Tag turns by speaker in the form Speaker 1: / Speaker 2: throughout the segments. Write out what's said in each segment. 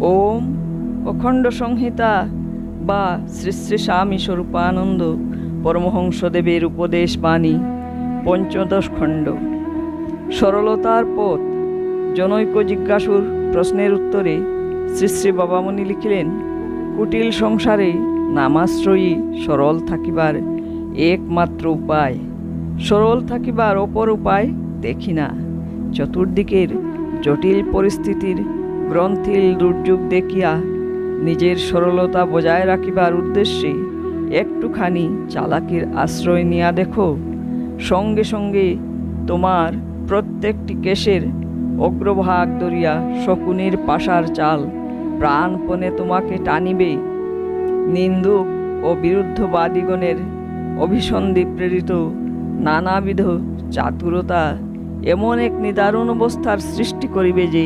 Speaker 1: ওম অখণ্ড সংহিতা বা শ্রী শ্রী স্বামী স্বরূপানন্দ পরমহংসদেবের উপদেশ বাণী পঞ্চদশ খণ্ড। সরলতার পথ। জনৈক জিজ্ঞাসুর প্রশ্নের উত্তরে শ্রী শ্রী বাবামণি লিখিলেন, কুটিল সংসারে নামাশ্রয়ী সরল থাকিবার একমাত্র উপায়। সরল থাকিবার অপর উপায় দেখি না। চতুর্দিকের জটিল পরিস্থিতির গ্রন্থিল দুর্যোগ দেখিয়া নিজের সরলতা বজায় রাখিবার উদ্দেশ্যে একটুখানি চালাকির আশ্রয় নিয়া দেখো। সঙ্গে সঙ্গে তোমার প্রত্যেকটি কেশের অগ্রভাগ ধরিয়া শকুনির পাশার চাল প্রাণপণে তোমাকে টানিবে। নিন্দুক ও বিরুদ্ধবাদীগণের অভিসন্ধি প্রেরিত নানাবিধ চাতুরতা এমন এক নিদারুণ অবস্থার সৃষ্টি করিবে যে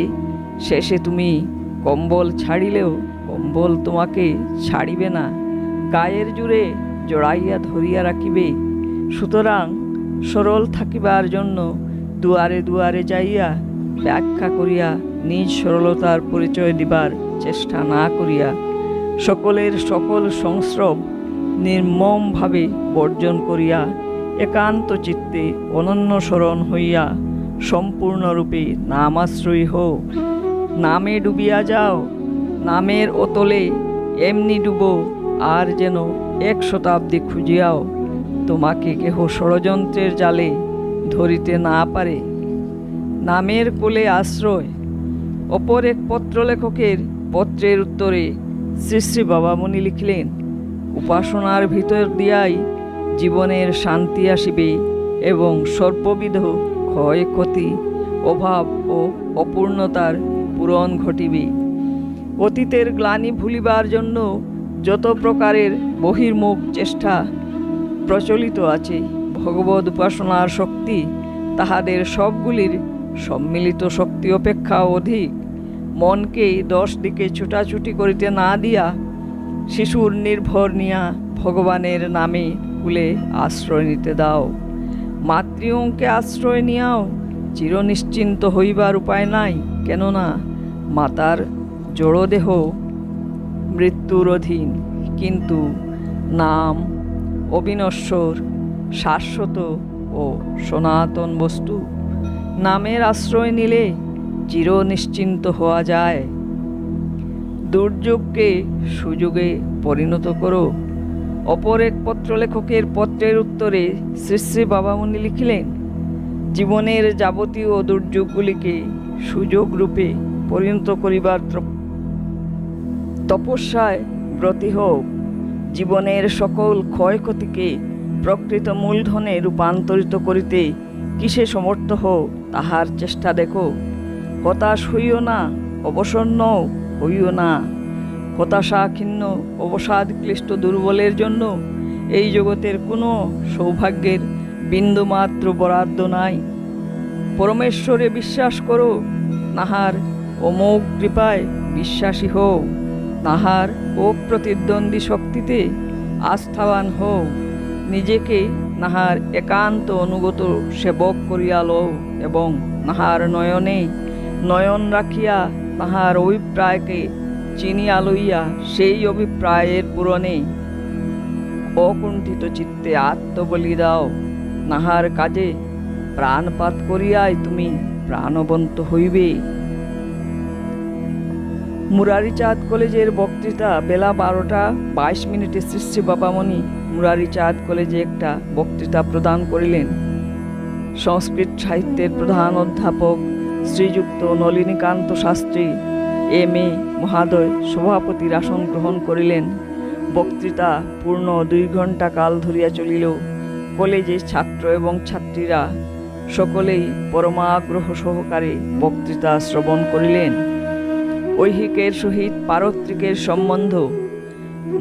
Speaker 1: শেষে তুমি কম্বল ছাড়িলেও কম্বল তোমাকে ছাড়িবে না। গায়ের জুড়ে জড়াইয়া ধরিয়া রাখিবে। সুতরাং সরল থাকিবার জন্য দুয়ারে দুয়ারে যাইয়া ব্যাখ্যা করিয়া নিজ সরলতার পরিচয় দিবার চেষ্টা না করিয়া সকলের সকল সংস্রব নির্মমভাবে বর্জন করিয়া একান্ত চিত্তে অনন্য স্মরণ হইয়া সম্পূর্ণরূপে নামাশ্রয়ী হও। নামে ডুবিয়া যাও, নামের অতলে এমনি ডুবো, আর যেন এক শতাব্দী খুঁজিয়াও তোমাকে কেহ ষড়যন্ত্রের জালে ধরিতে না পারে। নামের কোলে আশ্রয়, অপর এক পত্রলেখকের পত্রের উত্তরে শ্রী শ্রী বাবামণি লিখলেন, উপাসনার ভিতর দিয়াই জীবনের শান্তি আসিবে এবং সর্ববিধ ক্ষয়ক্ষতি, অভাব ও অপূর্ণতার পূরণ ঘটিবে। অতীতের গ্লানি ভুলিবার জন্য যত প্রকারের বহির্মুখ চেষ্টা প্রচলিত আছে ভগবত উপাসনার শক্তি, তাহাদের সবগুলির সম্মিলিত শক্তি অপেক্ষা অধিক। মনকে দশ দিকে ছুটাছুটি করিতে না দিয়া শিশুর নির্ভর নিয়া ভগবানের নামে কুলে আশ্রয় নিতে দাও। মাতৃঅঙ্কে আশ্রয় নিয়াও চিরনিশ্চিন্ত হইবার উপায় নাই, কেননা মাতার জড়দেহ মৃত্যুর অধীন কিন্তু নাম, অবিনশ্বর, শাশ্বত ও সনাতন বস্তু নামের আশ্রয় নিলে চির নিশ্চিন্ত হওয়া যায়। দুর্যোগকে সুযোগে পরিণত করো। অপর এক পত্রলেখকের পত্রের উত্তরে শ্রী শ্রী বাবামণি লিখিলেন, জীবনের যাবতীয় দুর্যোগগুলিকে সুযোগ রূপে পরিণত করিবার তপস্যায় ব্রতী হোক, জীবনের সকল ক্ষয়ক্ষতিকে প্রকৃত মূলধনে রূপান্তরিত করিতে কিসে সমর্থ হও তাহার চেষ্টা দেখো। হতাশ হইও না, অবসন্ন হইও না। হতাশাখিন্ন অবসাদ ক্লিষ্ট দুর্বলের জন্য এই জগতের কোনো সৌভাগ্যের বিন্দুমাত্র বরাদ্দ নাই। পরমেশ্বরে বিশ্বাস করো, নাহার অমোঘ কৃপায় বিশ্বাসী হও, তাহার অপ্রতিদ্বন্দ্বী শক্তিতে আস্থাবান হও, নিজেকে নাহার একান্ত অনুগত সেবক করিয়া লও এবং নাহার নয়নে নয়ন রাখিয়া তাহার অভিপ্রায়কে চিনিয়া লইয়া সেই অভিপ্রায়ের পূরণে অকুণ্ঠিত চিত্তে আত্মবলি দাও। নাহার কাজে প্রাণপাত করিয়াই তুমি প্রাণবন্ত হইবে। মুরারিচাঁদ কলেজের বক্তৃতা বেলা বারোটা বাইশ মিনিটে শ্রী বাবামণি মুরারিচাঁদ কলেজে একটা বক্তৃতা প্রদান করিলেন। সংস্কৃত সাহিত্যের প্রধান অধ্যাপক শ্রীযুক্ত নলিনীকান্ত শাস্ত্রী এম এ মহাদয় সভাপতির আসন গ্রহণ করিলেন। বক্তৃতা পূর্ণ দুই ঘণ্টা কাল ধরিয়া চলিল। কলেজের ছাত্র এবং ছাত্রীরা সকলেই পরমাগ্রহ সহকারে বক্তৃতা শ্রবণ করিলেন। ঐহিকের সহিত পারত্রিকের সম্বন্ধ।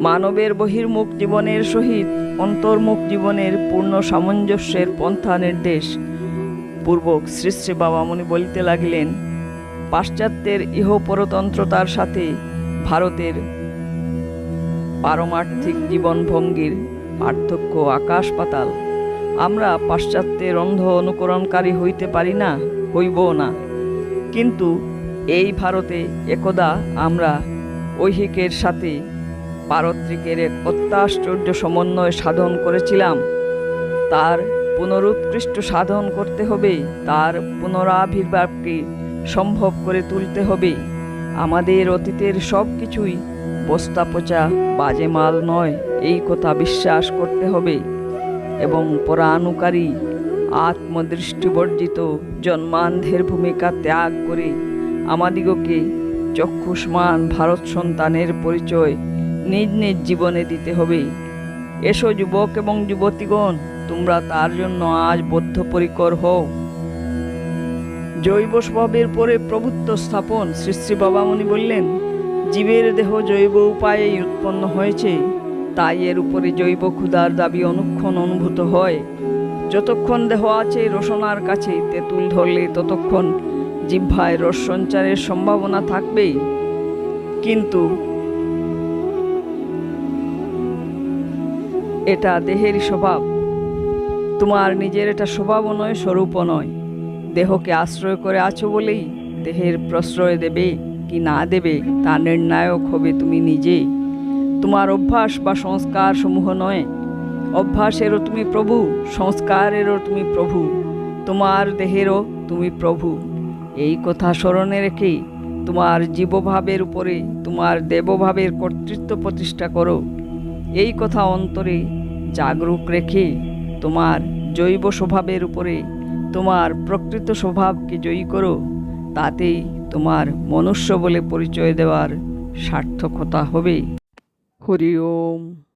Speaker 1: মানবের বহির্মুখ জীবনের সহিত অন্তর্মুখ জীবনের পূর্ণ সামঞ্জস্যের পন্থা নির্দেশ। পূর্বক শ্রী শ্রী বাবামণি বলিতে লাগিলেন, পাশ্চাত্যের ইহ পরতন্ত্রতার সাথে ভারতের পারমার্থিক জীবনভঙ্গির পার্থক্য আকাশ পাতাল। আমরা পাশ্চাত্যের অন্ধ অনুকরণকারী হইতে পারি না হইব না। কিন্তু এই ভারতে একদা আমরা ঐহিকের সাথে পারত্রিকের এক অত্যাশ্চর্য সমন্বয় সাধন করেছিলাম। তার পুনরুৎকৃষ্ট সাধন করতে হবে, তার পুনরাবির্ভাবকে সম্ভব করে তুলতে হবে। আমাদের অতীতের সব কিছুই বস্তা পচা বাজে মাল নয়, এই কথা বিশ্বাস করতে হবে এবং পরানুকারী, আত্মদৃষ্টিবর্জিত জন্মান্ধের ভূমিকা ত্যাগ করে আমাদিগকে চক্ষুষ্মান ভারত সন্তানের পরিচয় নিজ নিজ জীবনে দিতে হবে। এসো যুবক এবং যুবতীগণ, তোমরা তার জন্য আজ বদ্ধপরিকর হও। জৈব স্বভাবের পরে প্রভুত্ব স্থাপন শ্রী শ্রী বাবামণি বললেন, জীবের দেহ জৈব উপায়েই উৎপন্ন হয়েছে। তাই এর উপরে জৈব ক্ষুধার দাবি অনুক্ষণ অনুভূত হয়। যতক্ষণ দেহ আছে রসনার কাছে তেঁতুল ধরলে ততক্ষণ জিহ্বায় রস সঞ্চারের সম্ভাবনা থাকবেই। কিন্তু এটা দেহেরই স্বভাব। তোমার নিজের এটা স্বভাবও নয়, স্বরূপও নয়। দেহকে আশ্রয় করে আছো বলেই দেহের প্রশ্রয় দেবে কি না দেবে তা নির্ণায়ক হবে তুমি নিজেই তোমার অভ্যাস বা সংস্কার সমূহ নয়। অভ্যাসেরও তুমি প্রভু, সংস্কারেরও তুমি প্রভু। তোমার দেহেরও তুমি প্রভু। এই কথা স্মরণে রেখে তোমার জীবভাবের উপরে তোমার দেবভাবের কর্তৃত্ব প্রতিষ্ঠা করো। এই কথা অন্তরে জাগরুক রেখে তোমার জৈব স্বভাবের উপরে তোমার প্রকৃত স্বভাবকে জয়ী করো। তাতেই তোমার মনুষ্য বলে পরিচয় দেওয়ার সার্থকতা হবে। হরি ওম।